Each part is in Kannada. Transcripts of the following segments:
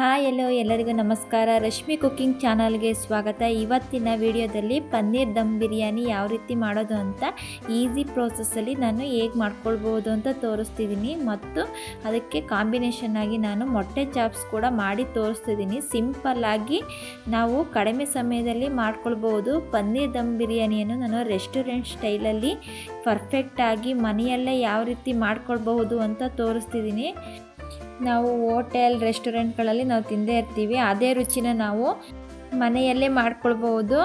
ಹಾಯ್ ಎಲ್ಲೋ ಎಲ್ಲರಿಗೂ ನಮಸ್ಕಾರ. ರಶ್ಮಿ ಕುಕ್ಕಿಂಗ್ ಚಾನಲ್ಗೆ ಸ್ವಾಗತ. ಇವತ್ತಿನ ವಿಡಿಯೋದಲ್ಲಿ ಪನ್ನೀರ್ ದಮ್ ಬಿರಿಯಾನಿ ಯಾವ ರೀತಿ ಮಾಡೋದು ಅಂತ ಈಸಿ ಪ್ರೋಸೆಸ್ಸಲ್ಲಿ ನಾನು ಹೇಗೆ ಮಾಡ್ಕೊಳ್ಬೋದು ಅಂತ ತೋರಿಸ್ತಿದ್ದೀನಿ. ಮತ್ತು ಅದಕ್ಕೆ ಕಾಂಬಿನೇಷನ್ ಆಗಿ ನಾನು ಮೊಟ್ಟೆ ಚಾಪ್ಸ್ ಕೂಡ ಮಾಡಿ ತೋರಿಸ್ತಿದ್ದೀನಿ. ಸಿಂಪಲ್ಲಾಗಿ ನಾವು ಕಡಿಮೆ ಸಮಯದಲ್ಲಿ ಮಾಡ್ಕೊಳ್ಬೋದು ಪನ್ನೀರ್ ದಮ್ ಬಿರಿಯಾನಿಯನ್ನು. ನಾನು ರೆಸ್ಟೋರೆಂಟ್ ಸ್ಟೈಲಲ್ಲಿ ಪರ್ಫೆಕ್ಟಾಗಿ ಮನೆಯಲ್ಲೇ ಯಾವ ರೀತಿ ಮಾಡ್ಕೊಳ್ಬಹುದು ಅಂತ ತೋರಿಸ್ತಿದ್ದೀನಿ. ನಾವು ಹೋಟೆಲ್, ರೆಸ್ಟೋರೆಂಟ್ಗಳಲ್ಲಿ ನಾವು ತಿಂದೇ ಇರ್ತೀವಿ. ಅದೇ ರುಚಿನ ನಾವು ಮನೆಯಲ್ಲೇ ಮಾಡ್ಕೊಳ್ಬೋದು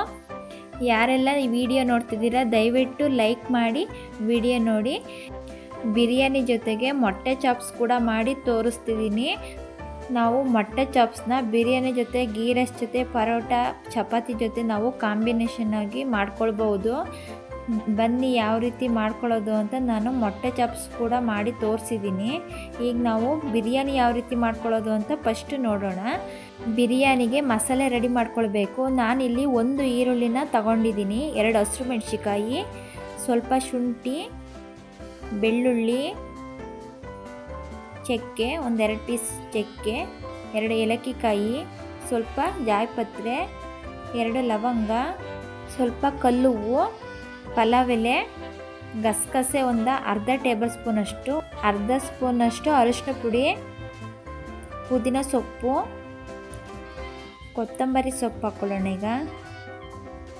ಯಾರೆಲ್ಲ ಈ ವಿಡಿಯೋ ನೋಡ್ತಿದ್ದೀರಾ, ದಯವಿಟ್ಟು ಲೈಕ್ ಮಾಡಿ, ವಿಡಿಯೋ ನೋಡಿ. ಬಿರಿಯಾನಿ ಜೊತೆಗೆ ಮೊಟ್ಟೆ ಚಾಪ್ಸ್ ಕೂಡ ಮಾಡಿ ತೋರಿಸ್ತಿದ್ದೀನಿ. ನಾವು ಮೊಟ್ಟೆ ಚಾಪ್ಸ್ನ ಬಿರಿಯಾನಿ ಜೊತೆ, ಗೀ ರೈಸ್ ಜೊತೆ, ಪರೋಟ, ಚಪಾತಿ ಜೊತೆ ನಾವು ಕಾಂಬಿನೇಷನ್ ಆಗಿ ಮಾಡ್ಕೊಳ್ಬೋದು ಬನ್ನಿ ಯಾವ ರೀತಿ ಮಾಡ್ಕೊಳ್ಳೋದು ಅಂತ ನಾನು ಮೊಟ್ಟೆ ಚಾಪ್ಸ್ ಕೂಡ ಮಾಡಿ ತೋರಿಸಿದ್ದೀನಿ. ಈಗ ನಾವು ಬಿರಿಯಾನಿ ಯಾವ ರೀತಿ ಮಾಡ್ಕೊಳ್ಳೋದು ಅಂತ ಫಸ್ಟ್ ನೋಡೋಣ. ಬಿರಿಯಾನಿಗೆ ಮಸಾಲೆ ರೆಡಿ ಮಾಡ್ಕೊಳ್ಬೇಕು. ನಾನಿಲ್ಲಿ ಒಂದು ಈರುಳ್ಳಿನ ತಗೊಂಡಿದ್ದೀನಿ. ಎರಡು ಹಸಿರು ಮೆಣಸಿಕಾಯಿ ಸ್ವಲ್ಪ ಶುಂಠಿ, ಬೆಳ್ಳುಳ್ಳಿ, ಚಕ್ಕೆ ಒಂದೆರಡು ಪೀಸ್ ಚಕ್ಕೆ, ಎರಡು ಏಲಕ್ಕಿಕಾಯಿ, ಸ್ವಲ್ಪ ಜಾಯಿಪತ್ರೆ ಎರಡು ಲವಂಗ, ಸ್ವಲ್ಪ ಕಲ್ಲುವು ಪಲಾವ್ ಎಲೆ ಗಸಗಸೆ ಒಂದು ಅರ್ಧ ಟೇಬಲ್ ಸ್ಪೂನಷ್ಟು ಅರ್ಧ ಸ್ಪೂನಷ್ಟು ಅರಿಶಿನ ಪುಡಿ, ಪುದೀನ ಸೊಪ್ಪು, ಕೊತ್ತಂಬರಿ ಸೊಪ್ಪು ಹಾಕ್ಕೊಳ್ಳೋಣ ಈಗ.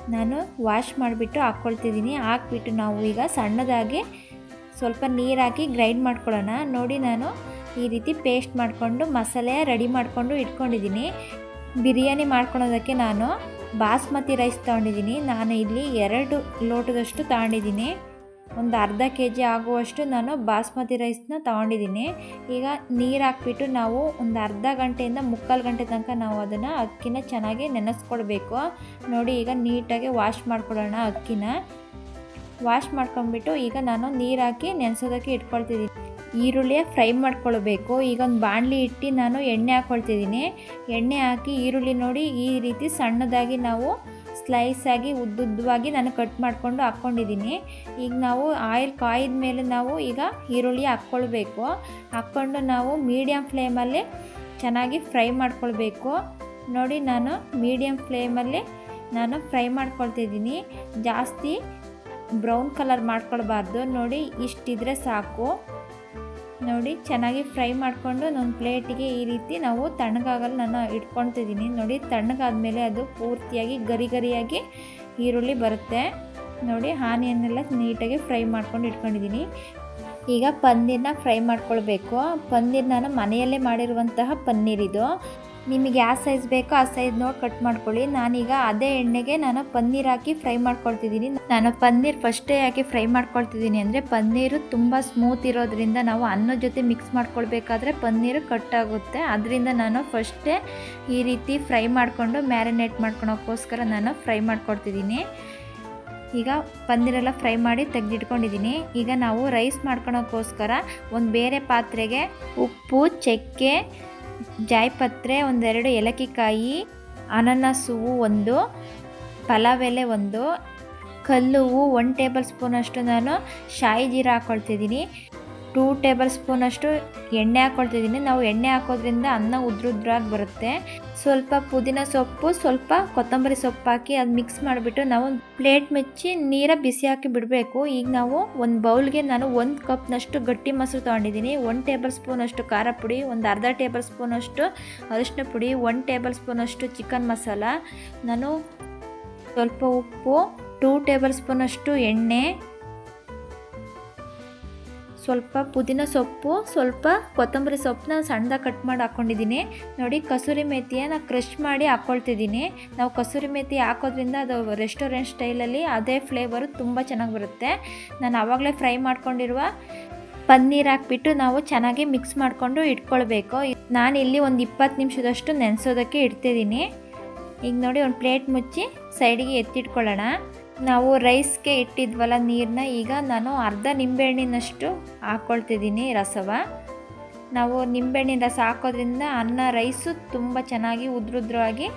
ನಾನು ವಾಶ್ ಮಾಡಿಬಿಟ್ಟು ಹಾಕ್ಕೊಳ್ತಿದ್ದೀನಿ ಹಾಕ್ಬಿಟ್ಟು ನಾವು ಈಗ ಸಣ್ಣದಾಗಿ ಸ್ವಲ್ಪ ನೀರು ಗ್ರೈಂಡ್ ಮಾಡ್ಕೊಳ್ಳೋಣ. ನೋಡಿ ನಾನು ಈ ರೀತಿ ಪೇಸ್ಟ್ ಮಾಡಿಕೊಂಡು ಮಸಾಲೆ ರೆಡಿ ಮಾಡಿಕೊಂಡು ಇಟ್ಕೊಂಡಿದ್ದೀನಿ. ಬಿರಿಯಾನಿ ಮಾಡ್ಕೊಳೋದಕ್ಕೆ ನಾನು ಬಾಸ್ಮತಿ ರೈಸ್ ತಗೊಂಡಿದ್ದೀನಿ. ನಾನು ಇಲ್ಲಿ ಎರಡು ಲೋಟದಷ್ಟು ತಗೊಂಡಿದ್ದೀನಿ. ಒಂದು ಅರ್ಧ ಕೆ ಜಿ ಆಗುವಷ್ಟು ನಾನು ಬಾಸ್ಮತಿ ರೈಸ್ನ ತಗೊಂಡಿದ್ದೀನಿ. ಈಗ ನೀರು ಹಾಕ್ಬಿಟ್ಟು ನಾವು ಒಂದು ಅರ್ಧ ಗಂಟೆಯಿಂದ ಮುಕ್ಕಾಲು ಗಂಟೆ ತನಕ ನಾವು ಅದನ್ನು ಅಕ್ಕಿನ ಚೆನ್ನಾಗಿ ನೆನೆಸ್ಕೊಡ್ಬೇಕು. ನೋಡಿ, ಈಗ ನೀಟಾಗಿ ವಾಶ್ ಮಾಡ್ಕೊಳ್ಳೋಣ ಅಕ್ಕಿನ. ವಾಶ್ ಮಾಡ್ಕೊಂಡ್ಬಿಟ್ಟು ಈಗ ನಾನು ನೀರು ಹಾಕಿ ನೆನೆಸೋದಕ್ಕೆ ಇಟ್ಕೊಳ್ತಿದ್ದೀನಿ ಈರುಳ್ಳಿಯ ಫ್ರೈ ಮಾಡ್ಕೊಳ್ಬೇಕು. ಈಗ ಒಂದು ಬಾಣಲಿ ಇಟ್ಟು ನಾನು ಎಣ್ಣೆ ಹಾಕ್ಕೊಳ್ತಿದ್ದೀನಿ ಎಣ್ಣೆ ಹಾಕಿ ಈರುಳ್ಳಿ ನೋಡಿ ಈ ರೀತಿ ಸಣ್ಣದಾಗಿ ನಾವು ಸ್ಲೈಸ್ ಆಗಿ ಉದ್ದುದ್ದವಾಗಿ ನಾನು ಕಟ್ ಮಾಡಿಕೊಂಡು ಹಾಕ್ಕೊಂಡಿದ್ದೀನಿ. ಈಗ ನಾವು ಆಯಿಲ್ ಕಾಯಿದ ಮೇಲೆ ನಾವು ಈಗ ಈರುಳ್ಳಿ ಹಾಕ್ಕೊಳ್ಬೇಕು. ಹಾಕ್ಕೊಂಡು ನಾವು ಮೀಡಿಯಮ್ ಫ್ಲೇಮಲ್ಲಿ ಚೆನ್ನಾಗಿ ಫ್ರೈ ಮಾಡ್ಕೊಳ್ಬೇಕು. ನೋಡಿ ನಾನು ಮೀಡಿಯಮ್ ಫ್ಲೇಮಲ್ಲಿ ನಾನು ಫ್ರೈ ಮಾಡ್ಕೊಳ್ತಿದ್ದೀನಿ. ಜಾಸ್ತಿ ಬ್ರೌನ್ ಕಲರ್ ಮಾಡ್ಕೊಳ್ಬಾರ್ದು. ನೋಡಿ ಇಷ್ಟಿದ್ರೆ ಸಾಕು. ನೋಡಿ, ಚೆನ್ನಾಗಿ ಫ್ರೈ ಮಾಡಿಕೊಂಡು ನನ್ನ ಪ್ಲೇಟಿಗೆ ಈ ರೀತಿ ನಾವು ತಣ್ಣಗಾಗಲು ನಾನು ಇಟ್ಕೊಳ್ತಿದ್ದೀನಿ. ನೋಡಿ, ತಣ್ಣಗಾದ್ಮೇಲೆ ಅದು ಪೂರ್ತಿಯಾಗಿ ಗರಿ ಗರಿಯಾಗಿ ಈರುಳ್ಳಿ ಬರುತ್ತೆ. ನೋಡಿ ಹಾನಿಯನ್ನೆಲ್ಲ ನೀಟಾಗಿ ಫ್ರೈ ಮಾಡ್ಕೊಂಡು ಇಟ್ಕೊಂಡಿದ್ದೀನಿ. ಈಗ ಪನ್ನೀರ್ನ ಫ್ರೈ ಮಾಡ್ಕೊಳ್ಬೇಕು. ಪನ್ನೀರ್ ನಾನು ಮನೆಯಲ್ಲೇ ಮಾಡಿರುವಂತಹ ಪನ್ನೀರ್ ಇದು ನಿಮಗೆ ಯಾವ ಸೈಜ್ ಬೇಕೋ ಆ ಸೈಜ್ ನೋಡಿ ಕಟ್ ಮಾಡ್ಕೊಳ್ಳಿ. ನಾನೀಗ ಅದೇ ಎಣ್ಣೆಗೆ ನಾನು ಪನ್ನೀರ್ ಹಾಕಿ ಫ್ರೈ ಮಾಡ್ಕೊಳ್ತಿದ್ದೀನಿ. ನಾನು ಪನ್ನೀರ್ ಫಸ್ಟೇ ಹಾಕಿ ಫ್ರೈ ಮಾಡ್ಕೊಳ್ತಿದ್ದೀನಿ ಅಂದರೆ ಪನ್ನೀರು ತುಂಬ ಸ್ಮೂತ್ ಇರೋದ್ರಿಂದ ನಾವು ಅನ್ನದ ಜೊತೆ ಮಿಕ್ಸ್ ಮಾಡ್ಕೊಳ್ಬೇಕಾದ್ರೆ ಪನ್ನೀರು ಕಟ್ ಆಗುತ್ತೆ. ಅದರಿಂದ ನಾನು ಫಸ್ಟೇ ಈ ರೀತಿ ಫ್ರೈ ಮಾಡಿಕೊಂಡು ಮ್ಯಾರಿನೇಟ್ ಮಾಡ್ಕೊಳೋಕ್ಕೋಸ್ಕರ ನಾನು ಫ್ರೈ ಮಾಡ್ಕೊಳ್ತಿದ್ದೀನಿ. ಈಗ ಪನ್ನೀರೆಲ್ಲ ಫ್ರೈ ಮಾಡಿ ತೆಗೆದಿಟ್ಕೊಂಡಿದ್ದೀನಿ. ಈಗ ನಾವು ರೈಸ್ ಮಾಡ್ಕೊಳೋಕ್ಕೋಸ್ಕರ ಒಂದು ಬೇರೆ ಪಾತ್ರೆಗೆ ಉಪ್ಪು, ಚಕ್ಕೆ ಜಾಯಿಪತ್ರೆ ಒಂದೆರಡು ಏಲಕ್ಕಿಕಾಯಿ ಹೂವು ಒಂದು ಪಲಾವ್ ಎಲೆ ಒಂದು ಕಲ್ಲು ಒನ್ ಟೇಬಲ್ ಸ್ಪೂನಷ್ಟು ನಾನು ಶಾಯಿ ಜೀರ ಹಾಕ್ಕೊಳ್ತಿದ್ದೀನಿ ಟೂ ಟೇಬಲ್ ಸ್ಪೂನಷ್ಟು ಎಣ್ಣೆ ಹಾಕ್ಕೊಳ್ತಿದ್ದೀನಿ ನಾವು ಎಣ್ಣೆ ಹಾಕೋದ್ರಿಂದ ಅನ್ನ ಉದ್ರುದ್ರಾಗಿ ಬರುತ್ತೆ. ಸ್ವಲ್ಪ ಪುದೀನ ಸೊಪ್ಪು, ಸ್ವಲ್ಪ ಕೊತ್ತಂಬರಿ ಸೊಪ್ಪು ಹಾಕಿ ಅದು ಮಿಕ್ಸ್ ಮಾಡಿಬಿಟ್ಟು ನಾವು ಪ್ಲೇಟ್ ಮೆಚ್ಚಿ ನೀರ ಬಿಸಿ ಹಾಕಿ ಬಿಡಬೇಕು. ಈಗ ನಾವು ಒಂದು ಬೌಲ್ಗೆ ನಾನು ಒಂದು ಕಪ್ನಷ್ಟು ಗಟ್ಟಿ ಮೊಸರು ತೊಗೊಂಡಿದ್ದೀನಿ. ಒಂದು ಟೇಬಲ್ ಸ್ಪೂನಷ್ಟು ಖಾರ ಪುಡಿ, ಒಂದು ಅರ್ಧ ಟೇಬಲ್ ಸ್ಪೂನಷ್ಟು ಅರಿಶಿನ ಪುಡಿ, ಒಂದು ಟೇಬಲ್ ಸ್ಪೂನಷ್ಟು ಚಿಕನ್ ಮಸಾಲ. ನಾನು ಸ್ವಲ್ಪ ಉಪ್ಪು, ಟೂ ಟೇಬಲ್ ಸ್ಪೂನಷ್ಟು ಎಣ್ಣೆ ಸ್ವಲ್ಪ ಪುದೀನ ಸೊಪ್ಪು, ಸ್ವಲ್ಪ ಕೊತ್ತಂಬರಿ ಸೊಪ್ಪನ್ನ ಸಣ್ಣದಾಗಿ ಕಟ್ ಮಾಡಿ ಹಾಕ್ಕೊಂಡಿದ್ದೀನಿ ನೋಡಿ, ಕಸೂರಿ ಮೇಥಿಯನ್ನು ಕ್ರಷ್ ಮಾಡಿ ಹಾಕ್ಕೊಳ್ತಿದ್ದೀನಿ ನಾವು ಕಸೂರಿ ಮೇಥಿ ಹಾಕೋದ್ರಿಂದ ಅದು ರೆಸ್ಟೋರೆಂಟ್ ಸ್ಟೈಲಲ್ಲಿ ಅದೇ ಫ್ಲೇವರು ತುಂಬ ಚೆನ್ನಾಗಿ ಬರುತ್ತೆ. ನಾನು ಆವಾಗಲೇ ಫ್ರೈ ಮಾಡ್ಕೊಂಡಿರುವ ಪನ್ನೀರ್ ಹಾಕ್ಬಿಟ್ಟು ನಾವು ಚೆನ್ನಾಗಿ ಮಿಕ್ಸ್ ಮಾಡಿಕೊಂಡು ಇಟ್ಕೊಳ್ಬೇಕು. ನಾನು ಇಲ್ಲಿ ಒಂದು ಇಪ್ಪತ್ತು ನಿಮಿಷದಷ್ಟು ನೆನೆಸೋದಕ್ಕೆ ಇಡ್ತಿದ್ದೀನಿ. ಈಗ ನೋಡಿ, ಒಂದು ಪ್ಲೇಟ್ ಮುಚ್ಚಿ ಸೈಡಿಗೆ ಎತ್ತಿಟ್ಕೊಳ್ಳೋಣ. ನಾವು ರೈಸ್ಗೆ ಇಟ್ಟಿದ್ವಲ್ಲ ನೀರನ್ನ ಈಗ ನಾನು ಅರ್ಧ ನಿಂಬೆಹಣ್ಣಿನಷ್ಟು ಹಾಕ್ಕೊಳ್ತಿದ್ದೀನಿ ರಸವ. ನಾವು ನಿಂಬೆಹಣ್ಣಿನ ರಸ ಹಾಕೋದ್ರಿಂದ ಅನ್ನ, ರೈಸು ತುಂಬ ಚೆನ್ನಾಗಿ ಉದ್ರುದ್ರವಾಗಿ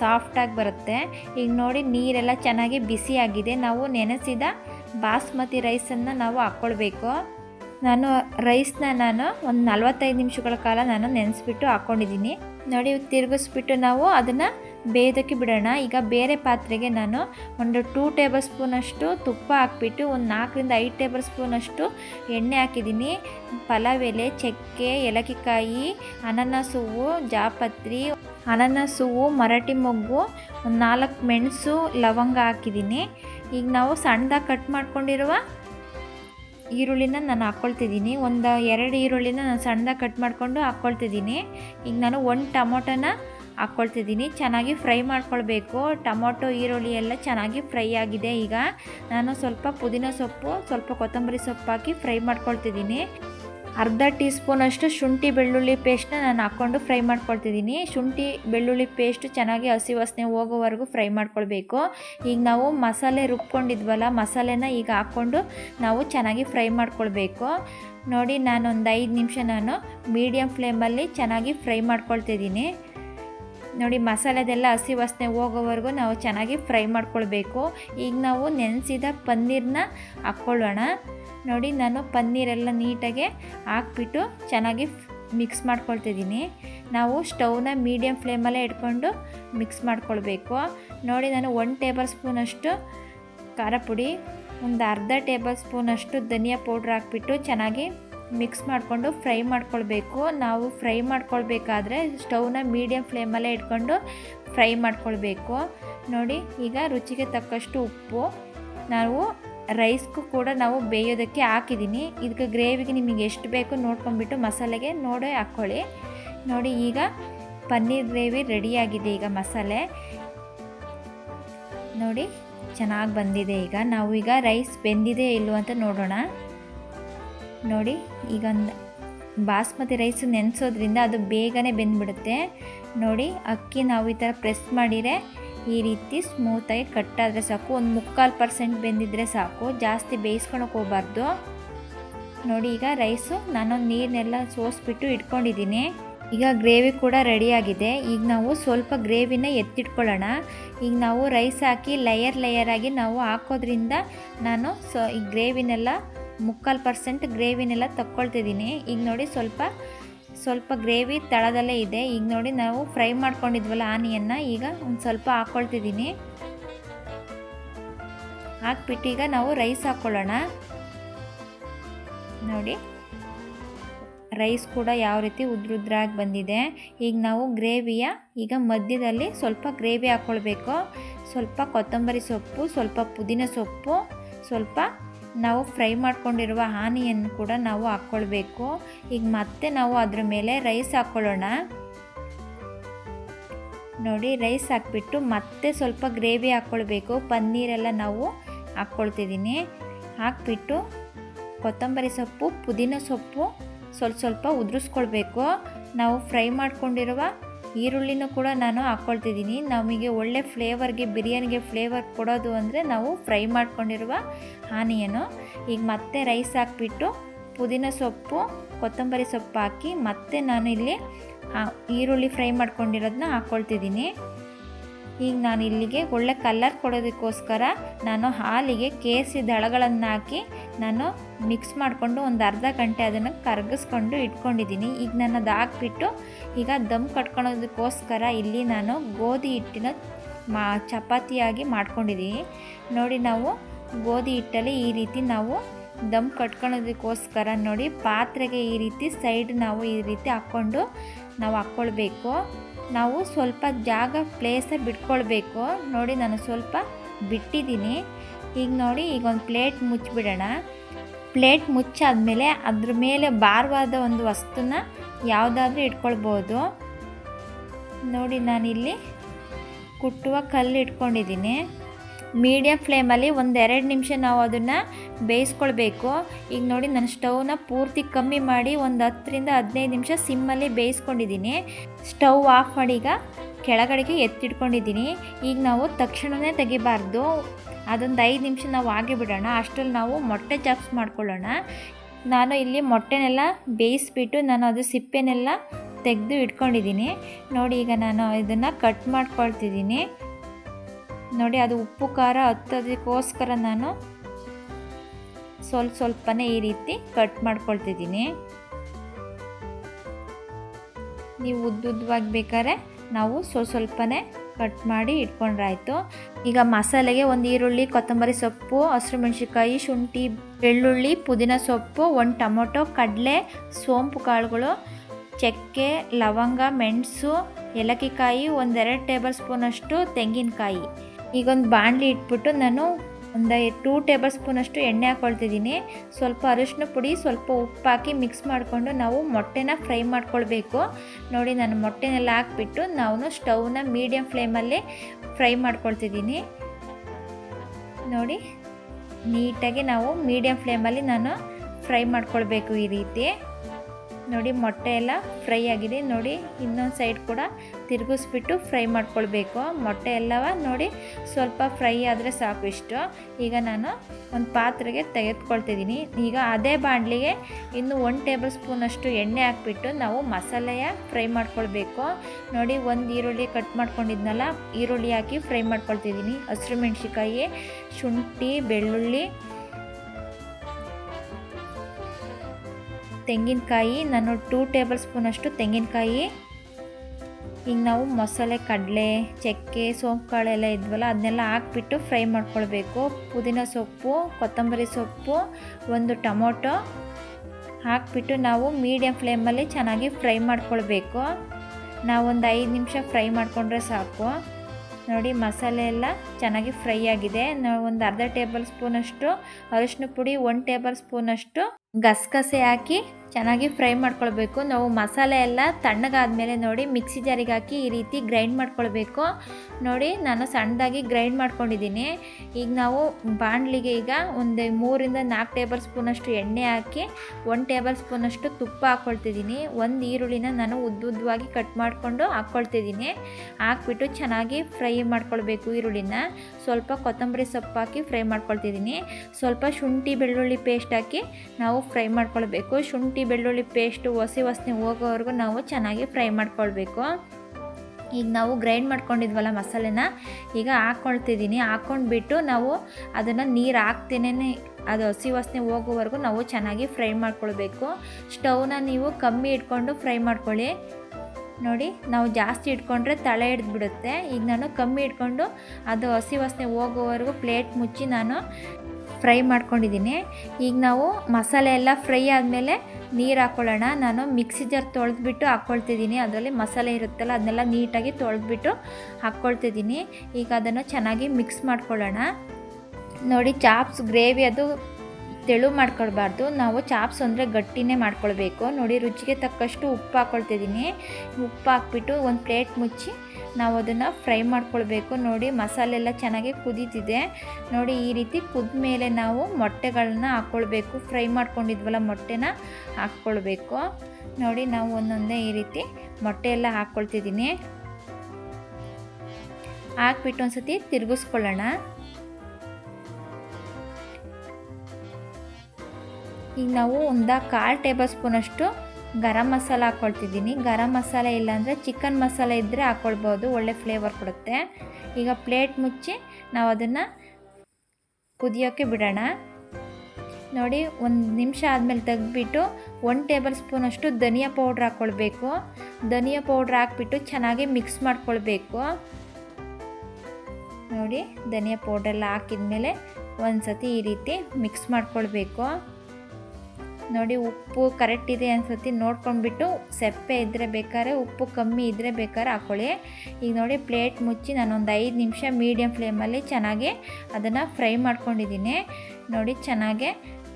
ಸಾಫ್ಟಾಗಿ ಬರುತ್ತೆ. ಈಗ ನೋಡಿ, ನೀರೆಲ್ಲ ಚೆನ್ನಾಗಿ ಬಿಸಿಯಾಗಿದೆ ನಾವು ನೆನೆಸಿದ ಬಾಸ್ಮತಿ ರೈಸನ್ನು ನಾವು ಹಾಕ್ಕೊಳ್ಬೇಕು ನಾನು ರೈಸ್ನ ನಾನು ಒಂದು ನಲ್ವತ್ತೈದು ನಿಮಿಷಗಳ ಕಾಲ ನಾನು ನೆನೆಸ್ಬಿಟ್ಟು ಹಾಕ್ಕೊಂಡಿದ್ದೀನಿ ನೋಡಿ, ತಿರುಗಿಸ್ಬಿಟ್ಟು ನಾವು ಅದನ್ನು ಬೇಯೋದಕ್ಕೆ ಬಿಡೋಣ. ಈಗ ಬೇರೆ ಪಾತ್ರೆಗೆ ನಾನು ಒಂದು ಟೂ ಟೇಬಲ್ ಸ್ಪೂನಷ್ಟು ತುಪ್ಪ ಹಾಕ್ಬಿಟ್ಟು ಒಂದು ನಾಲ್ಕರಿಂದ ಐದು ಟೇಬಲ್ ಸ್ಪೂನಷ್ಟು ಎಣ್ಣೆ ಹಾಕಿದ್ದೀನಿ. ಪಲಾವ್ ಎಲೆ, ಚಕ್ಕೆ, ಏಲಕ್ಕಿಕಾಯಿ, ಅನಾನಸ್ ಹೂವು ಜಾಪತ್ರಿ, ಅನಾನಸ್ ಹೂವು ಮರಾಠಿ ಮೊಗ್ಗು, ಒಂದು ನಾಲ್ಕು ಮೆಣಸು, ಲವಂಗ ಹಾಕಿದ್ದೀನಿ. ಈಗ ನಾವು ಸಣ್ಣದಾಗಿ ಕಟ್ ಮಾಡ್ಕೊಂಡಿರುವ ಈರುಳ್ಳಿನ ನಾನು ಹಾಕ್ಕೊಳ್ತಿದ್ದೀನಿ. ಒಂದು ಎರಡು ಈರುಳ್ಳಿನ ನಾನು ಸಣ್ಣದಾಗಿ ಕಟ್ ಮಾಡಿಕೊಂಡು ಹಾಕ್ಕೊಳ್ತಿದ್ದೀನಿ. ಈಗ ನಾನು ಒಂದು ಟೊಮೊಟೊನ ಹಾಕ್ಕೊಳ್ತಿದ್ದೀನಿ. ಚೆನ್ನಾಗಿ ಫ್ರೈ ಮಾಡ್ಕೊಳ್ಬೇಕು. ಟೊಮೊಟೊ, ಈರುಳ್ಳಿ ಎಲ್ಲ ಚೆನ್ನಾಗಿ ಫ್ರೈ ಆಗಿದೆ ಈಗ. ನಾನು ಸ್ವಲ್ಪ ಪುದೀನ ಸೊಪ್ಪು, ಸ್ವಲ್ಪ ಕೊತ್ತಂಬರಿ ಸೊಪ್ಪು ಹಾಕಿ ಫ್ರೈ ಮಾಡ್ಕೊಳ್ತಿದ್ದೀನಿ. ಅರ್ಧ ಟೀ ಸ್ಪೂನಷ್ಟು ಶುಂಠಿ ಬೆಳ್ಳುಳ್ಳಿ ಪೇಸ್ಟ್ನ ನಾನು ಹಾಕ್ಕೊಂಡು ಫ್ರೈ ಮಾಡ್ಕೊಳ್ತಿದ್ದೀನಿ. ಶುಂಠಿ, ಬೆಳ್ಳುಳ್ಳಿ ಪೇಸ್ಟ್ ಚೆನ್ನಾಗಿ ಹಸಿ ವಾಸನೆ ಹೋಗೋವರೆಗೂ ಫ್ರೈ ಮಾಡ್ಕೊಳ್ಬೇಕು. ಈಗ ನಾವು ಮಸಾಲೆ ರುಬ್ಕೊಂಡಿದ್ವಲ್ಲ, ಮಸಾಲೆನ ಈಗ ಹಾಕ್ಕೊಂಡು ನಾವು ಚೆನ್ನಾಗಿ ಫ್ರೈ ಮಾಡ್ಕೊಳ್ಬೇಕು. ನೋಡಿ ನಾನು ಒಂದು ಐದು ನಿಮಿಷ ನಾನು ಮೀಡಿಯಮ್ ಫ್ಲೇಮಲ್ಲಿ ಚೆನ್ನಾಗಿ ಫ್ರೈ ಮಾಡ್ಕೊಳ್ತಿದ್ದೀನಿ. ನೋಡಿ ಮಸಾಲೆದೆಲ್ಲ ಹಸಿ ವಾಸನೆ ಹೋಗೋವರೆಗೂ ನಾವು ಚೆನ್ನಾಗಿ ಫ್ರೈ ಮಾಡ್ಕೊಳ್ಬೇಕು. ಈಗ ನಾವು ನೆನೆಸಿದ ಪನ್ನೀರನ್ನ ಹಾಕ್ಕೊಳ್ಳೋಣ. ನೋಡಿ ನಾನು ಪನ್ನೀರೆಲ್ಲ ನೀಟಾಗಿ ಹಾಕ್ಬಿಟ್ಟು ಚೆನ್ನಾಗಿ ಮಿಕ್ಸ್ ಮಾಡ್ಕೊಳ್ತಿದ್ದೀನಿ. ನಾವು ಸ್ಟವ್ನ ಮೀಡಿಯಮ್ ಫ್ಲೇಮಲ್ಲೇ ಇಟ್ಕೊಂಡು ಮಿಕ್ಸ್ ಮಾಡ್ಕೊಳ್ಬೇಕು. ನೋಡಿ ನಾನು ಒನ್ ಟೇಬಲ್ ಸ್ಪೂನಷ್ಟು ಖಾರ ಪುಡಿ, ಒಂದು ಅರ್ಧ ಟೇಬಲ್ ಸ್ಪೂನಷ್ಟು ಧನಿಯಾ ಪೌಡ್ರ್ ಹಾಕ್ಬಿಟ್ಟು ಚೆನ್ನಾಗಿ ಮಿಕ್ಸ್ ಮಾಡಿಕೊಂಡು ಫ್ರೈ ಮಾಡ್ಕೊಳ್ಬೇಕು. ನಾವು ಫ್ರೈ ಮಾಡ್ಕೊಳ್ಬೇಕಾದ್ರೆ ಸ್ಟೌವ್ನ ಮೀಡಿಯಮ್ ಫ್ಲೇಮಲ್ಲೇ ಇಟ್ಕೊಂಡು ಫ್ರೈ ಮಾಡ್ಕೊಳ್ಬೇಕು. ನೋಡಿ, ಈಗ ರುಚಿಗೆ ತಕ್ಕಷ್ಟು ಉಪ್ಪು. ನಾವು ರೈಸ್ಗೂ ಕೂಡ ನಾವು ಬೇಯೋದಕ್ಕೆ ಹಾಕಿದ್ದೀನಿ. ಇದಕ್ಕೆ ಗ್ರೇವಿಗೆ ನಿಮಗೆ ಎಷ್ಟು ಬೇಕು ನೋಡ್ಕೊಂಬಿಟ್ಟು ಮಸಾಲೆಗೆ ನೋಡೇ ಹಾಕ್ಕೊಳ್ಳಿ. ನೋಡಿ, ಈಗ ಪನ್ನೀರ್ ಗ್ರೇವಿ ರೆಡಿಯಾಗಿದೆ ಈಗ ಮಸಾಲೆ. ನೋಡಿ, ಚೆನ್ನಾಗಿ ಬಂದಿದೆ ಈಗ. ನಾವು ಈಗ ರೈಸ್ ಬೆಂದಿದೆ ಇಲ್ಲೋ ಅಂತ ನೋಡೋಣ. ನೋಡಿ, ಈಗ ಬಾಸ್ಮತಿ ರೈಸ್ ನೆನೆಸೋದ್ರಿಂದ ಅದು ಬೇಗನೆ ಬೆಂದ್ಬಿಡುತ್ತೆ. ನೋಡಿ, ಅಕ್ಕಿ ನಾವು ಈ ಥರ ಪ್ರೆಸ್ ಮಾಡಿದರೆ ಈ ರೀತಿ ಸ್ಮೂತಾಗಿ ಕಟ್ಟಾದರೆ ಸಾಕು. ಒಂದು ಮುಕ್ಕಾಲು ಪರ್ಸೆಂಟ್ ಬೆಂದಿದ್ರೆ ಸಾಕು. ಜಾಸ್ತಿ ಬೇಯಿಸ್ಕೊಳಕ್ಕೆ ಹೋಗ್ಬಾರ್ದು. ನೋಡಿ, ಈಗ ರೈಸು ನಾನು ನೀರನ್ನೆಲ್ಲ ಸೋಸ್ಬಿಟ್ಟು ಇಟ್ಕೊಂಡಿದ್ದೀನಿ. ಈಗ ಗ್ರೇವಿ ಕೂಡ ರೆಡಿಯಾಗಿದೆ ಈಗ ನಾವು ಸ್ವಲ್ಪ ಗ್ರೇವಿನ ಎತ್ತಿಟ್ಕೊಳ್ಳೋಣ. ಈಗ ನಾವು ರೈಸ್ ಹಾಕಿ ಲೇಯರ್ ಲೇಯರಾಗಿ ನಾವು ಹಾಕೋದ್ರಿಂದ ನಾನು ಸೊ, ಈ ಗ್ರೇವಿನೆಲ್ಲ ಮುಕ್ಕಾಲು ಪರ್ಸೆಂಟ್ ಗ್ರೇವಿನೆಲ್ಲ ತಕ್ಕೊಳ್ತಿದ್ದೀನಿ. ಈಗ ನೋಡಿ ಸ್ವಲ್ಪ ಸ್ವಲ್ಪ ಗ್ರೇವಿ ತಳದಲ್ಲೇ ಇದೆ. ಈಗ ನೋಡಿ ನಾವು ಫ್ರೈ ಮಾಡ್ಕೊಂಡಿದ್ವಲ್ಲ ಆನಿಯನ್ನು, ಈಗ ಒಂದು ಸ್ವಲ್ಪ ಹಾಕ್ಕೊಳ್ತಿದ್ದೀನಿ ಹಾಕ್ಬಿಟ್ಟು ಈಗ ನಾವು ರೈಸ್ ಹಾಕ್ಕೊಳ್ಳೋಣ ನೋಡಿ, ರೈಸ್ ಕೂಡ ಯಾವ ರೀತಿ ಉದ್ರುದ್ರಾಗಿ ಬಂದಿದೆ. ಈಗ ನಾವು ಗ್ರೇವಿಯ ಈಗ ಮಧ್ಯದಲ್ಲಿ ಸ್ವಲ್ಪ ಗ್ರೇವಿ ಹಾಕ್ಕೊಳ್ಬೇಕು ಸ್ವಲ್ಪ ಕೊತ್ತಂಬರಿ ಸೊಪ್ಪು, ಸ್ವಲ್ಪ ಪುದೀನ ಸೊಪ್ಪು, ಸ್ವಲ್ಪ ನಾವು ಫ್ರೈ ಮಾಡ್ಕೊಂಡಿರುವ ಹಾನಿಯನ್ನು ಕೂಡ ನಾವು ಹಾಕ್ಕೊಳ್ಬೇಕು. ಈಗ ಮತ್ತೆ ನಾವು ಅದ್ರ ಮೇಲೆ ರೈಸ್ ಹಾಕ್ಕೊಳ್ಳೋಣ. ನೋಡಿ, ರೈಸ್ ಹಾಕ್ಬಿಟ್ಟು ಮತ್ತೆ ಸ್ವಲ್ಪ ಗ್ರೇವಿ ಹಾಕ್ಕೊಳ್ಬೇಕು. ಪನ್ನೀರೆಲ್ಲ ನಾವು ಹಾಕ್ಕೊಳ್ತಿದ್ದೀನಿ. ಹಾಕ್ಬಿಟ್ಟು ಕೊತ್ತಂಬರಿ ಸೊಪ್ಪು, ಪುದೀನ ಸೊಪ್ಪು ಸ್ವಲ್ಪ ಸ್ವಲ್ಪ ಉದುರಿಸ್ಕೊಳ್ಬೇಕು. ನಾವು ಫ್ರೈ ಮಾಡ್ಕೊಂಡಿರುವ ಈರುಳ್ಳಿನೂ ಕೂಡ ನಾನು ಹಾಕ್ಕೊಳ್ತಿದ್ದೀನಿ. ನಮಗೆ ಒಳ್ಳೆ ಫ್ಲೇವರ್ಗೆ, ಬಿರಿಯಾನಿಗೆ ಫ್ಲೇವರ್ ಕೊಡೋದು ಅಂದರೆ ನಾವು ಫ್ರೈ ಮಾಡ್ಕೊಂಡಿರುವ ಆನಿಯನು ಈಗ ಮತ್ತೆ ರೈಸ್ ಹಾಕ್ಬಿಟ್ಟು ಪುದೀನ ಸೊಪ್ಪು, ಕೊತ್ತಂಬರಿ ಸೊಪ್ಪು ಹಾಕಿ ಮತ್ತೆ ನಾನು ಇಲ್ಲಿ ಈರುಳ್ಳಿ ಫ್ರೈ ಮಾಡ್ಕೊಂಡಿರೋದನ್ನ ಹಾಕ್ಕೊಳ್ತಿದ್ದೀನಿ. ಈಗ ನಾನು ಇಲ್ಲಿಗೆ ಒಳ್ಳೆ ಕಲರ್ ಕೊಡೋದಕ್ಕೋಸ್ಕರ ನಾನು ಹಾಲಿಗೆ ಕೇಸಿ ದಳಗಳನ್ನು ಹಾಕಿ ನಾನು ಮಿಕ್ಸ್ ಮಾಡಿಕೊಂಡು ಒಂದು ಅರ್ಧ ಗಂಟೆ ಅದನ್ನು ಕರಗಿಸ್ಕೊಂಡು ಇಟ್ಕೊಂಡಿದ್ದೀನಿ. ಈಗ ನಾನು ಅದು ಹಾಕ್ಬಿಟ್ಟು ಈಗ ದಮ್ ಕಟ್ಕೊಳೋದಕ್ಕೋಸ್ಕರ ಇಲ್ಲಿ ನಾನು ಗೋಧಿ ಹಿಟ್ಟಿನ ಮಾ ಚಪಾತಿಯಾಗಿ ಮಾಡ್ಕೊಂಡಿದ್ದೀನಿ. ನೋಡಿ ನಾವು ಗೋಧಿ ಹಿಟ್ಟಲ್ಲಿ ಈ ರೀತಿ ನಾವು ದಮ್ ಕಟ್ಕೊಳೋದಕ್ಕೋಸ್ಕರ ನೋಡಿ ಪಾತ್ರೆಗೆ ಈ ರೀತಿ ಸೈಡ್ ನಾವು ಈ ರೀತಿ ಹಾಕ್ಕೊಂಡು ನಾವು ಹಾಕ್ಕೊಳ್ಬೇಕು. ನಾವು ಸ್ವಲ್ಪ ಜಾಗ ಪ್ಲೇಸ ಬಿಟ್ಕೊಳ್ಬೇಕು. ನೋಡಿ ನಾನು ಸ್ವಲ್ಪ ಬಿಟ್ಟಿದ್ದೀನಿ. ಈಗ ನೋಡಿ, ಈಗ ಒಂದು ಪ್ಲೇಟ್ ಮುಚ್ಚಿಬಿಡೋಣ. ಪ್ಲೇಟ್ ಮುಚ್ಚಾದ್ಮೇಲೆ ಅದ್ರ ಮೇಲೆ ಭಾರವಾದ ಒಂದು ವಸ್ತುನ ಯಾವುದಾದ್ರೂ ಇಟ್ಕೊಳ್ಬೋದು. ನೋಡಿ ನಾನಿಲ್ಲಿ ಕುಟ್ಟುವ ಕಲ್ಲು ಇಟ್ಕೊಂಡಿದ್ದೀನಿ. ಮೀಡಿಯಮ್ ಫ್ಲೇಮಲ್ಲಿ ಒಂದು ಎರಡು ನಿಮಿಷ ನಾವು ಅದನ್ನು ಬೇಯಿಸ್ಕೊಳ್ಬೇಕು. ಈಗ ನೋಡಿ, ನಾನು ಸ್ಟವ್ನ ಪೂರ್ತಿ ಕಮ್ಮಿ ಮಾಡಿ ಒಂದು ಹತ್ತರಿಂದ ಹದಿನೈದು ನಿಮಿಷ ಸಿಮ್ಮಲ್ಲಿ ಬೇಯಿಸ್ಕೊಂಡಿದ್ದೀನಿ. ಸ್ಟವ್ ಆಫ್ ಮಾಡಿ ಈಗ ಕೆಳಗಡೆಗೆ ಎತ್ತಿಟ್ಕೊಂಡಿದ್ದೀನಿ. ಈಗ ನಾವು ತಕ್ಷಣವೇ ತೆಗಿಬಾರ್ದು. ಅದೊಂದು ಐದು ನಿಮಿಷ ನಾವು ಹಾಗೆ ಬಿಡೋಣ ಅಷ್ಟರಲ್ಲಿ ನಾವು ಮೊಟ್ಟೆ ಚಾಪ್ಸ್ ಮಾಡ್ಕೊಳ್ಳೋಣ. ನಾನು ಇಲ್ಲಿ ಮೊಟ್ಟೆನೆಲ್ಲ ಬೇಯಿಸ್ಬಿಟ್ಟು ನಾನು ಅದು ಸಿಪ್ಪೆನೆಲ್ಲ ತೆಗೆದು ಇಟ್ಕೊಂಡಿದ್ದೀನಿ. ನೋಡಿ, ಈಗ ನಾನು ಇದನ್ನು ಕಟ್ ಮಾಡ್ಕೊಳ್ತಿದ್ದೀನಿ. ನೋಡಿ, ಅದು ಉಪ್ಪು, ಖಾರ ಹತ್ತೋದಕ್ಕೋಸ್ಕರ ನಾನು ಸ್ವಲ್ಪ ಸ್ವಲ್ಪನೇ ಈ ರೀತಿ ಕಟ್ ಮಾಡ್ಕೊಳ್ತಿದ್ದೀನಿ. ನೀವು ಉದ್ದುದ್ದವಾಗಿ ಬೇಕಾದ್ರೆ ನಾವು ಸ್ವಲ್ಪ ಸ್ವಲ್ಪನೇ ಕಟ್ ಮಾಡಿ ಇಟ್ಕೊಂಡ್ರಾಯ್ತು. ಈಗ ಮಸಾಲೆಗೆ ಒಂದು ಈರುಳ್ಳಿ, ಕೊತ್ತಂಬರಿ ಸೊಪ್ಪು, ಹಸಿರು ಮೆಣಸಿಕಾಯಿ ಶುಂಠಿ, ಬೆಳ್ಳುಳ್ಳಿ, ಪುದೀನ ಸೊಪ್ಪು, ಒಂದು ಟೊಮೊಟೊ, ಕಡಲೆ, ಸೋಂಪು ಕಾಳುಗಳು, ಚಕ್ಕೆ, ಲವಂಗ, ಮೆಣಸು ಏಲಕ್ಕಿಕಾಯಿ ಒಂದೆರಡು ಟೇಬಲ್ ಸ್ಪೂನಷ್ಟು ತೆಂಗಿನಕಾಯಿ. ಈಗ ಒಂದು ಬಾಣಲಿ ಇಟ್ಬಿಟ್ಟು ನಾನು ಒಂದು ಟೂ ಟೇಬಲ್ ಸ್ಪೂನಷ್ಟು ಎಣ್ಣೆ ಹಾಕ್ಕೊಳ್ತಿದ್ದೀನಿ ಸ್ವಲ್ಪ ಅರಿಶಿನ ಪುಡಿ, ಸ್ವಲ್ಪ ಉಪ್ಪು ಹಾಕಿ ಮಿಕ್ಸ್ ಮಾಡಿಕೊಂಡು ನಾವು ಮೊಟ್ಟೆನ ಫ್ರೈ ಮಾಡ್ಕೊಳ್ಬೇಕು. ನೋಡಿ, ನಾನು ಮೊಟ್ಟೆನೆಲ್ಲ ಹಾಕ್ಬಿಟ್ಟು ನಾವು ಸ್ಟವ್ನ ಮೀಡಿಯಮ್ ಫ್ಲೇಮಲ್ಲಿ ಫ್ರೈ ಮಾಡ್ಕೊಳ್ತಿದ್ದೀನಿ. ನೋಡಿ, ನೀಟಾಗಿ ನಾವು ಮೀಡಿಯಮ್ ಫ್ಲೇಮಲ್ಲಿ ನಾನು ಫ್ರೈ ಮಾಡ್ಕೊಳ್ಬೇಕು ಈ ರೀತಿ. ನೋಡಿ ಮೊಟ್ಟೆ ಎಲ್ಲ ಫ್ರೈ ಆಗಿದೆ. ನೋಡಿ ಇನ್ನೊಂದು ಸೈಡ್ ಕೂಡ ತಿರುಗಿಸ್ಬಿಟ್ಟು ಫ್ರೈ ಮಾಡ್ಕೊಳ್ಬೇಕು. ಮೊಟ್ಟೆ ಎಲ್ಲವ ನೋಡಿ ಸ್ವಲ್ಪ ಫ್ರೈ ಆದರೆ ಸಾಕು ಇಷ್ಟು. ಈಗ ನಾನು ಒಂದು ಪಾತ್ರೆಗೆ ತೆಗೆದುಕೊಳ್ತಿದ್ದೀನಿ. ಈಗ ಅದೇ ಬಾಣಲಿಗೆ ಇನ್ನು ಒನ್ ಟೇಬಲ್ ಸ್ಪೂನಷ್ಟು ಎಣ್ಣೆ ಹಾಕ್ಬಿಟ್ಟು ನಾವು ಮಸಾಲೆಯ ಫ್ರೈ ಮಾಡ್ಕೊಳ್ಬೇಕು. ನೋಡಿ ಒಂದು ಈರುಳ್ಳಿ ಕಟ್ ಮಾಡ್ಕೊಂಡಿದ್ನಲ್ಲ, ಈರುಳ್ಳಿ ಹಾಕಿ ಫ್ರೈ ಮಾಡ್ಕೊಳ್ತಿದ್ದೀನಿ. ಹಸಿರು ಮೆಣಸಿಕಾಯಿ ಶುಂಠಿ, ಬೆಳ್ಳುಳ್ಳಿ ತೆಂಗಿನಕಾಯಿ, ನಾನು ಟೂ ಟೇಬಲ್ ಸ್ಪೂನಷ್ಟು ತೆಂಗಿನಕಾಯಿ. ಈಗ ನಾವು ಮಸಾಲೆ, ಕಡಲೆ, ಚಕ್ಕೆ ಸೋಂಪು ಕಾಳೆಲ್ಲ ಇದ್ವಲ್ಲ, ಅದನ್ನೆಲ್ಲ ಹಾಕ್ಬಿಟ್ಟು ಫ್ರೈ ಮಾಡ್ಕೊಳ್ಬೇಕು. ಪುದೀನ ಸೊಪ್ಪು, ಕೊತ್ತಂಬರಿ ಸೊಪ್ಪು, ಒಂದು ಟೊಮೊಟೊ ಹಾಕ್ಬಿಟ್ಟು ನಾವು ಮೀಡಿಯಮ್ ಫ್ಲೇಮಲ್ಲಿ ಚೆನ್ನಾಗಿ ಫ್ರೈ ಮಾಡ್ಕೊಳ್ಬೇಕು. ನಾವೊಂದು ಐದು ನಿಮಿಷ ಫ್ರೈ ಮಾಡಿಕೊಂಡ್ರೆ ಸಾಕು. ನೋಡಿ, ಮಸಾಲೆ ಎಲ್ಲ ಚೆನ್ನಾಗಿ ಫ್ರೈ ಆಗಿದೆ. ನಾವು ಒಂದು ಅರ್ಧ ಟೇಬಲ್ ಸ್ಪೂನಷ್ಟು ಅರಿಶಿನ ಪುಡಿ, ಒಂದು ಟೇಬಲ್ ಸ್ಪೂನಷ್ಟು ಗಸಗಸೆ ಹಾಕಿ ಚೆನ್ನಾಗಿ ಫ್ರೈ ಮಾಡ್ಕೊಳ್ಬೇಕು. ನಾವು ಮಸಾಲೆ ಎಲ್ಲ ತಣ್ಣಗಾದ್ಮೇಲೆ ನೋಡಿ ಮಿಕ್ಸಿ ಜಾರಿಗೆ ಹಾಕಿ ಈ ರೀತಿ ಗ್ರೈಂಡ್ ಮಾಡ್ಕೊಳ್ಬೇಕು. ನೋಡಿ ನಾನು ಸಣ್ಣದಾಗಿ ಗ್ರೈಂಡ್ ಮಾಡ್ಕೊಂಡಿದ್ದೀನಿ. ಈಗ ನಾವು ಬಾಣಲಿಗೆ ಈಗ ಒಂದು ಮೂರಿಂದ ನಾಲ್ಕು ಟೇಬಲ್ ಸ್ಪೂನಷ್ಟು ಎಣ್ಣೆ ಹಾಕಿ ಒಂದು ಟೇಬಲ್ ಸ್ಪೂನಷ್ಟು ತುಪ್ಪ ಹಾಕ್ಕೊಳ್ತಿದ್ದೀನಿ ಒಂದು ಈರುಳ್ಳಿನ ನಾನು ಉದ್ದುದ್ದವಾಗಿ ಕಟ್ ಮಾಡಿಕೊಂಡು ಹಾಕ್ಕೊಳ್ತಿದ್ದೀನಿ ಹಾಕ್ಬಿಟ್ಟು ಚೆನ್ನಾಗಿ ಫ್ರೈ ಮಾಡ್ಕೊಳ್ಬೇಕು ಈರುಳ್ಳಿನ. ಸ್ವಲ್ಪ ಕೊತ್ತಂಬರಿ ಸೊಪ್ಪು ಹಾಕಿ ಫ್ರೈ ಮಾಡ್ಕೊಳ್ತಿದ್ದೀನಿ. ಸ್ವಲ್ಪ ಶುಂಠಿ ಬೆಳ್ಳುಳ್ಳಿ ಪೇಸ್ಟ್ ಹಾಕಿ ನಾವು ಫ್ರೈ ಮಾಡ್ಕೊಳ್ಬೇಕು. ಶುಂಠಿ ಬೆಳ್ಳುಳ್ಳಿ ಪೇಸ್ಟು ಹೊಸಿ ವಾಸನೆ ಹೋಗೋವರೆಗೂ ನಾವು ಚೆನ್ನಾಗಿ ಫ್ರೈ ಮಾಡ್ಕೊಳ್ಬೇಕು. ಈಗ ನಾವು ಗ್ರೈಂಡ್ ಮಾಡ್ಕೊಂಡಿದ್ವಲ್ಲ ಮಸಾಲೆನ, ಈಗ ಹಾಕ್ಕೊಳ್ತಿದ್ದೀನಿ ಹಾಕ್ಕೊಂಡ್ಬಿಟ್ಟು ನಾವು ಅದನ್ನು ನೀರು ಹಾಕ್ತೇನೆ ಅದು ಹಸಿ ವಾಸನೆ ಹೋಗೋವರೆಗೂ ನಾವು ಚೆನ್ನಾಗಿ ಫ್ರೈ ಮಾಡ್ಕೊಳ್ಬೇಕು. ಸ್ಟವ್ನ ನೀವು ಕಮ್ಮಿ ಇಟ್ಕೊಂಡು ಫ್ರೈ ಮಾಡ್ಕೊಳ್ಳಿ. ನೋಡಿ, ನಾವು ಜಾಸ್ತಿ ಇಟ್ಕೊಂಡ್ರೆ ತಳೆ ಹಿಡ್ದು ಬಿಡುತ್ತೆ ಈಗ ನಾನು ಕಮ್ಮಿ ಇಟ್ಕೊಂಡು ಅದು ಹಸಿ ವಾಸನೆ ಹೋಗೋವರೆಗೂ ಪ್ಲೇಟ್ ಮುಚ್ಚಿ ನಾನು ಫ್ರೈ ಮಾಡ್ಕೊಂಡಿದ್ದೀನಿ ಈಗ ನಾವು ಮಸಾಲೆ ಎಲ್ಲ ಫ್ರೈ ಆದಮೇಲೆ ನೀರು ಹಾಕ್ಕೊಳ್ಳೋಣ ನಾನು ಮಿಕ್ಸಿ ಜಾರ್ ತೊಳೆದ್ಬಿಟ್ಟು ಹಾಕ್ಕೊಳ್ತಿದ್ದೀನಿ ಅದರಲ್ಲಿ ಮಸಾಲೆ ಇರುತ್ತಲ್ಲ, ಅದನ್ನೆಲ್ಲ ನೀಟಾಗಿ ತೊಳೆದ್ಬಿಟ್ಟು ಹಾಕ್ಕೊಳ್ತಿದ್ದೀನಿ ಈಗ ಅದನ್ನು ಚೆನ್ನಾಗಿ ಮಿಕ್ಸ್ ಮಾಡ್ಕೊಳ್ಳೋಣ. ನೋಡಿ, ಚಾಪ್ಸ್ ಗ್ರೇವಿ ಅದು ತೆಳು ಮಾಡ್ಕೊಳ್ಬಾರ್ದು. ನಾವು ಚಾಪ್ಸ್ ಅಂದರೆ ಗಟ್ಟಿನೇ ಮಾಡ್ಕೊಳ್ಬೇಕು. ನೋಡಿ, ರುಚಿಗೆ ತಕ್ಕಷ್ಟು ಉಪ್ಪು ಹಾಕ್ಕೊಳ್ತಿದ್ದೀನಿ ಉಪ್ಪು ಹಾಕ್ಬಿಟ್ಟು ಒಂದು ಪ್ಲೇಟ್ ಮುಚ್ಚಿ ನಾವು ಅದನ್ನು ಫ್ರೈ ಮಾಡ್ಕೊಳ್ಬೇಕು. ನೋಡಿ ಮಸಾಲೆ ಎಲ್ಲ ಚೆನ್ನಾಗಿ ಕುದೀತಿದೆ. ನೋಡಿ ಈ ರೀತಿ ಕುದ ಮೇಲೆ ನಾವು ಮೊಟ್ಟೆಗಳನ್ನ ಹಾಕ್ಕೊಳ್ಬೇಕು ಫ್ರೈ ಮಾಡ್ಕೊಂಡಿದ್ವಲ್ಲ ಮೊಟ್ಟೆನ ಹಾಕ್ಕೊಳ್ಬೇಕು. ನೋಡಿ ನಾವು ಒಂದೊಂದೇ ಈ ರೀತಿ ಮೊಟ್ಟೆ ಎಲ್ಲ ಹಾಕ್ಕೊಳ್ತಿದ್ದೀನಿ. ಹಾಕ್ಬಿಟ್ಟು ಒಂದು ಸತಿ ತಿರುಗಿಸ್ಕೊಳ್ಳೋಣ. ಈಗ ನಾವು ಒಂದು ಕಾಲು ಟೇಬಲ್ ಸ್ಪೂನಷ್ಟು ಗರಂ ಮಸಾಲ ಹಾಕ್ಕೊಳ್ತಿದ್ದೀನಿ ಗರಂ ಮಸಾಲ ಇಲ್ಲಾಂದರೆ ಚಿಕನ್ ಮಸಾಲ ಇದ್ದರೆ ಹಾಕ್ಕೊಳ್ಬೋದು ಒಳ್ಳೆ ಫ್ಲೇವರ್ ಕೊಡುತ್ತೆ. ಈಗ ಪ್ಲೇಟ್ ಮುಚ್ಚಿ ನಾವು ಅದನ್ನು ಕುದಿಯೋಕ್ಕೆ ಬಿಡೋಣ. ನೋಡಿ ಒಂದು ನಿಮಿಷ ಆದಮೇಲೆ ತೆಗೆದ್ಬಿಟ್ಟು ಒನ್ ಟೇಬಲ್ ಸ್ಪೂನಷ್ಟು ಧನಿಯಾ ಪೌಡ್ರ್ ಹಾಕ್ಕೊಳ್ಬೇಕು ಧನಿಯಾ ಪೌಡ್ರ್ ಹಾಕ್ಬಿಟ್ಟು ಚೆನ್ನಾಗಿ ಮಿಕ್ಸ್ ಮಾಡ್ಕೊಳ್ಬೇಕು. ನೋಡಿ ಧನಿಯಾ ಪೌಡ್ರೆಲ್ಲ ಹಾಕಿದ್ಮೇಲೆ ಒಂದು ಸತಿ ಈ ರೀತಿ ಮಿಕ್ಸ್ ಮಾಡ್ಕೊಳ್ಬೇಕು. ನೋಡಿ ಉಪ್ಪು ಕರೆಕ್ಟ್ ಇದೆ ಅನ್ಸತಿ ನೋಡ್ಕೊಂಡ್ಬಿಟ್ಟು ಸೆಪ್ಪೆ ಇದ್ದರೆ ಬೇಕಾದ್ರೆ ಉಪ್ಪು ಕಮ್ಮಿ ಇದ್ದರೆ ಬೇಕಾದ್ರೆ ಹಾಕ್ಕೊಳ್ಳಿ ಈಗ ನೋಡಿ ಪ್ಲೇಟ್ ಮುಚ್ಚಿ ನಾನೊಂದು ಐದು ನಿಮಿಷ ಮೀಡಿಯಮ್ ಫ್ಲೇಮಲ್ಲಿ ಚೆನ್ನಾಗಿ ಅದನ್ನು ಫ್ರೈ ಮಾಡ್ಕೊಂಡಿದ್ದೀನಿ. ನೋಡಿ ಚೆನ್ನಾಗೆ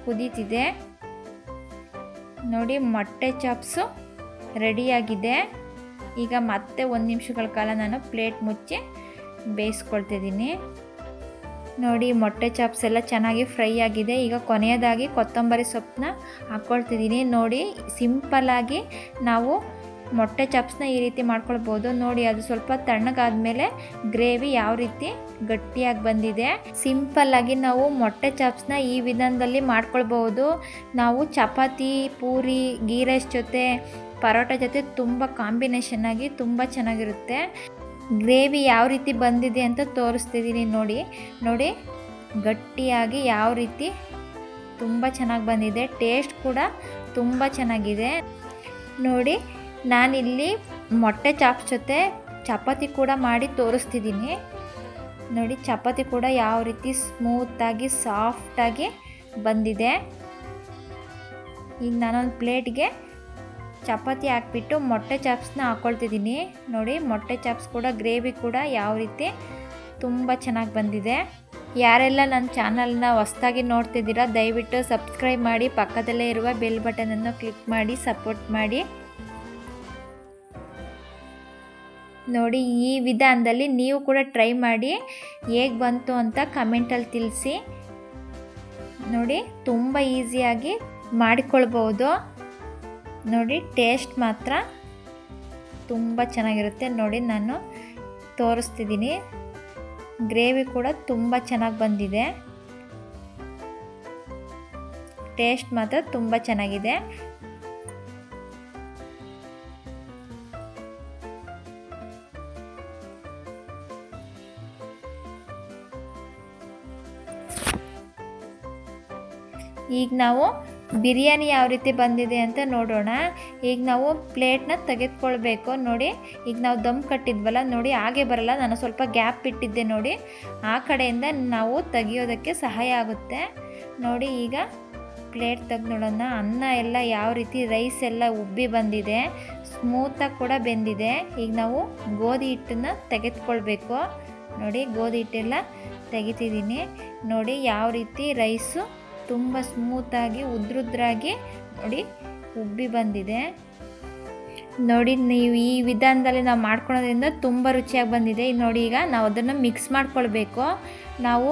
ಕುದೀತಿದೆ. ನೋಡಿ ಮೊಟ್ಟೆ ಚಾಪ್ಸು ರೆಡಿಯಾಗಿದೆ ಈಗ ಮತ್ತೆ ಒಂದು ನಿಮಿಷಗಳ ಕಾಲ ನಾನು ಪ್ಲೇಟ್ ಮುಚ್ಚಿ ಬೇಯಿಸ್ಕೊಳ್ತಿದ್ದೀನಿ. ನೋಡಿ, ಮೊಟ್ಟೆ ಚಾಪ್ಸ್ ಎಲ್ಲ ಚೆನ್ನಾಗಿ ಫ್ರೈ ಆಗಿದೆ. ಈಗ ಕೊನೆಯದಾಗಿ ಕೊತ್ತಂಬರಿ ಸೊಪ್ಪನ್ನ ಹಾಕ್ಕೊಳ್ತಿದ್ದೀನಿ ನೋಡಿ ಸಿಂಪಲ್ಲಾಗಿ ನಾವು ಮೊಟ್ಟೆ ಚಾಪ್ಸ್ನ ಈ ರೀತಿ ಮಾಡ್ಕೊಳ್ಬೋದು. ನೋಡಿ, ಅದು ಸ್ವಲ್ಪ ತಣ್ಣಗಾದ್ಮೇಲೆ ಗ್ರೇವಿ ಯಾವ ರೀತಿ ಗಟ್ಟಿಯಾಗಿ ಬಂದಿದೆ. ಸಿಂಪಲ್ಲಾಗಿ ನಾವು ಮೊಟ್ಟೆ ಚಾಪ್ಸ್ನ ಈ ವಿಧಾನದಲ್ಲಿ ಮಾಡ್ಕೊಳ್ಬೋದು. ನಾವು ಚಪಾತಿ, ಪೂರಿ, ಗೀ ರೈಸ್ ಜೊತೆ, ಪರೋಟ ಜೊತೆ ತುಂಬ ಕಾಂಬಿನೇಷನ್ ಆಗಿ ತುಂಬ ಚೆನ್ನಾಗಿರುತ್ತೆ. ಗ್ರೇವಿ ಯಾವ ರೀತಿ ಬಂದಿದೆ ಅಂತ ತೋರಿಸ್ತಿದ್ದೀನಿ ನೋಡಿ. ನೋಡಿ, ಗಟ್ಟಿಯಾಗಿ ಯಾವ ರೀತಿ ತುಂಬ ಚೆನ್ನಾಗಿ ಬಂದಿದೆ. ಟೇಸ್ಟ್ ಕೂಡ ತುಂಬ ಚೆನ್ನಾಗಿದೆ. ನೋಡಿ, ನಾನಿಲ್ಲಿ ಮೊಟ್ಟೆ ಚಾಪ್ ಜೊತೆ ಚಪಾತಿ ಕೂಡ ಮಾಡಿ ತೋರಿಸ್ತಿದ್ದೀನಿ ನೋಡಿ, ಚಪಾತಿ ಕೂಡ ಯಾವ ರೀತಿ ಸ್ಮೂತಾಗಿ ಸಾಫ್ಟಾಗಿ ಬಂದಿದೆ. ಈಗ ನಾನೊಂದು ಪ್ಲೇಟ್ಗೆ ಚಪಾತಿ ಹಾಕ್ಬಿಟ್ಟು ಮೊಟ್ಟೆ ಚಾಪ್ಸ್ನ ಹಾಕ್ಕೊಳ್ತಿದ್ದೀನಿ ನೋಡಿ, ಮೊಟ್ಟೆ ಚಾಪ್ಸ್ ಕೂಡ, ಗ್ರೇವಿ ಕೂಡ ಯಾವ ರೀತಿ ತುಂಬ ಚೆನ್ನಾಗಿ ಬಂದಿದೆ. ಯಾರೆಲ್ಲ ನನ್ನ ಚಾನಲ್ನ ಹೊಸ್ದಾಗಿ ನೋಡ್ತಿದ್ದೀರಾ, ದಯವಿಟ್ಟು ಸಬ್ಸ್ಕ್ರೈಬ್ ಮಾಡಿ, ಪಕ್ಕದಲ್ಲೇ ಇರುವ ಬೆಲ್ ಬಟನನ್ನು ಕ್ಲಿಕ್ ಮಾಡಿ, ಸಪೋರ್ಟ್ ಮಾಡಿ. ನೋಡಿ, ಈ ವಿಧಾನದಲ್ಲಿ ನೀವು ಕೂಡ ಟ್ರೈ ಮಾಡಿ, ಹೇಗೆ ಬಂತು ಅಂತ ಕಮೆಂಟಲ್ಲಿ ತಿಳಿಸಿ. ನೋಡಿ, ತುಂಬ ಈಸಿಯಾಗಿ ಮಾಡಿಕೊಳ್ಬೋದು. ನೋಡಿ ಟೇಸ್ಟ್ ಮಾತ್ರ ತುಂಬ ಚೆನ್ನಾಗಿರುತ್ತೆ. ನೋಡಿ, ನಾನು ತೋರಿಸ್ತಿದ್ದೀನಿ. ಗ್ರೇವಿ ಕೂಡ ತುಂಬ ಚೆನ್ನಾಗಿ ಬಂದಿದೆ. ಟೇಸ್ಟ್ ಮಾತ್ರ ತುಂಬ ಚೆನ್ನಾಗಿದೆ. ಈಗ ನಾವು ಬಿರಿಯಾನಿ ಯಾವ ರೀತಿ ಬಂದಿದೆ ಅಂತ ನೋಡೋಣ. ಈಗ ನಾವು ಪ್ಲೇಟ್ನ ತೆಗೆದುಕೊಳ್ಬೇಕು ನೋಡಿ. ಈಗ ನಾವು ದಮ್ ಕಟ್ಟಿದ್ವಲ್ಲ ನೋಡಿ, ಹಾಗೆ ಬರಲ್ಲ. ನಾನು ಸ್ವಲ್ಪ ಗ್ಯಾಪ್ ಇಟ್ಟಿದ್ದೆ ನೋಡಿ. ಆ ಕಡೆಯಿಂದ ನಾವು ತೆಗಿಯೋದಕ್ಕೆ ಸಹಾಯ ಆಗುತ್ತೆ. ನೋಡಿ ಈಗ ಪ್ಲೇಟ್ ತೆಗೆದು ನೋಡೋಣ. ಅನ್ನ ಎಲ್ಲ ಯಾವ ರೀತಿ ರೈಸ್ ಎಲ್ಲ ಉಬ್ಬಿ ಬಂದಿದೆ. ಸ್ಮೂತಾಗಿ ಕೂಡ ಬೆಂದಿದೆ. ಈಗ ನಾವು ಗೋಧಿ ಹಿಟ್ಟನ್ನು ತೆಗೆದುಕೊಳ್ಬೇಕು. ನೋಡಿ, ಗೋಧಿ ಹಿಟ್ಟೆಲ್ಲ ತೆಗಿತಿದ್ದೀನಿ. ನೋಡಿ, ಯಾವ ರೀತಿ ರೈಸು ತುಂಬ ಸ್ಮೂತಾಗಿ ಉದ್ರುದ್ರಾಗಿ ನೋಡಿ ಉಬ್ಬಿ ಬಂದಿದೆ. ನೋಡಿ, ನೀವು ಈ ವಿಧಾನದಲ್ಲಿ ನಾವು ಮಾಡ್ಕೊಳೋದ್ರಿಂದ ತುಂಬ ರುಚಿಯಾಗಿ ಬಂದಿದೆ. ನೋಡಿ ಈಗ ನಾವು ಅದನ್ನು ಮಿಕ್ಸ್ ಮಾಡ್ಕೊಳ್ಬೇಕು. ನಾವು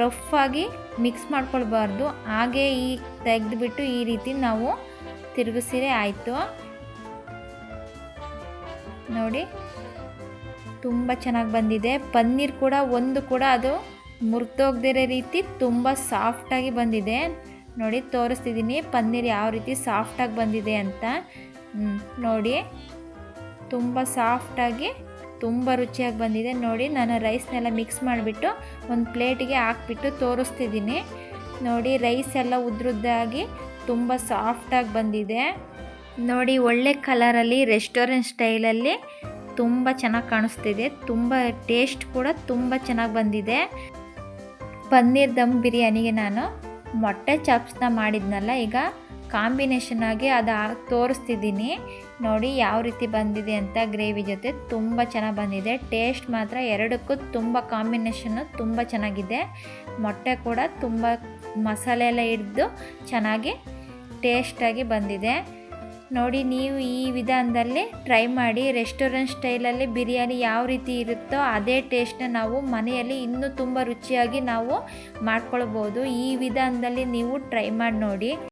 ರಫ್ ಆಗಿ ಮಿಕ್ಸ್ ಮಾಡ್ಕೊಳ್ಬಾರ್ದು. ಹಾಗೆ ಈ ತೆಗೆದುಬಿಟ್ಟು ಈ ರೀತಿ ನಾವು ತಿರುಗಿಸಿರೆ ಆಯಿತು. ನೋಡಿ, ತುಂಬ ಚೆನ್ನಾಗಿ ಬಂದಿದೆ. ಪನ್ನೀರ್ ಕೂಡ, ಒಂದು ಕೂಡ ಅದು ಮುರಿದೋಗ್ದಿರೋ ರೀತಿ ತುಂಬ ಸಾಫ್ಟಾಗಿ ಬಂದಿದೆ. ನೋಡಿ ತೋರಿಸ್ತಿದ್ದೀನಿ ಪನ್ನೀರ್ ಯಾವ ರೀತಿ ಸಾಫ್ಟಾಗಿ ಬಂದಿದೆ ಅಂತ. ನೋಡಿ. ತುಂಬ ಸಾಫ್ಟಾಗಿ ತುಂಬ ರುಚಿಯಾಗಿ ಬಂದಿದೆ. ನೋಡಿ, ನಾನು ರೈಸ್ನೆಲ್ಲ ಮಿಕ್ಸ್ ಮಾಡಿಬಿಟ್ಟು ಒಂದು ಪ್ಲೇಟಿಗೆ ಹಾಕ್ಬಿಟ್ಟು ತೋರಿಸ್ತಿದ್ದೀನಿ ನೋಡಿ ರೈಸ್ ಎಲ್ಲ ಉದ್ರುದ್ದಾಗಿ ತುಂಬ ಸಾಫ್ಟಾಗಿ ಬಂದಿದೆ. ನೋಡಿ, ಒಳ್ಳೆ ಕಲರಲ್ಲಿ ರೆಸ್ಟೋರೆಂಟ್ ಸ್ಟೈಲಲ್ಲಿ ತುಂಬ ಚೆನ್ನಾಗಿ ಕಾಣಿಸ್ತಿದೆ. ತುಂಬ ಟೇಸ್ಟ್ ಕೂಡ ತುಂಬ ಚೆನ್ನಾಗಿ ಬಂದಿದೆ. ಪನ್ನೀರ್ ದಮ್ ಬಿರಿಯಾನಿಗೆ ನಾನು ಮೊಟ್ಟೆ ಚಾಪ್ಸ್ನ ಮಾಡಿದ್ನಲ್ಲ, ಈಗ ಕಾಂಬಿನೇಷನ್ ಆಗಿ ಅದು ತೋರಿಸ್ತಿದ್ದೀನಿ. ನೋಡಿ ಯಾವ ರೀತಿ ಬಂದಿದೆ ಅಂತ ಗ್ರೇವಿ ಜೊತೆ ತುಂಬ ಚೆನ್ನಾಗಿ ಬಂದಿದೆ. ಟೇಸ್ಟ್ ಮಾತ್ರ ಎರಡಕ್ಕೂ ತುಂಬ ಕಾಂಬಿನೇಷನ್ನು ತುಂಬ ಚೆನ್ನಾಗಿದೆ. ಮೊಟ್ಟೆ ಕೂಡ ತುಂಬ ಮಸಾಲೆ ಎಲ್ಲ ಹಿಡಿದು ಚೆನ್ನಾಗಿ ಟೇಸ್ಟಾಗಿ ಬಂದಿದೆ. ನೋಡಿ, ನೀವು ಈ ವಿಧಾನದಲ್ಲಿ ಟ್ರೈ ಮಾಡಿ ರೆಸ್ಟೋರೆಂಟ್ ಸ್ಟೈಲಲ್ಲಿ ಬಿರಿಯಾನಿ ಯಾವ ರೀತಿ ಇರುತ್ತೋ ಅದೇ ಟೇಸ್ಟ್ನ ನಾವು ಮನೆಯಲ್ಲಿ ಇನ್ನೂ ತುಂಬ ರುಚಿಯಾಗಿ ನಾವು ಮಾಡ್ಕೊಳ್ಬೋದು. ಈ ವಿಧಾನದಲ್ಲಿ ನೀವು ಟ್ರೈ ಮಾಡಿ ನೋಡಿ.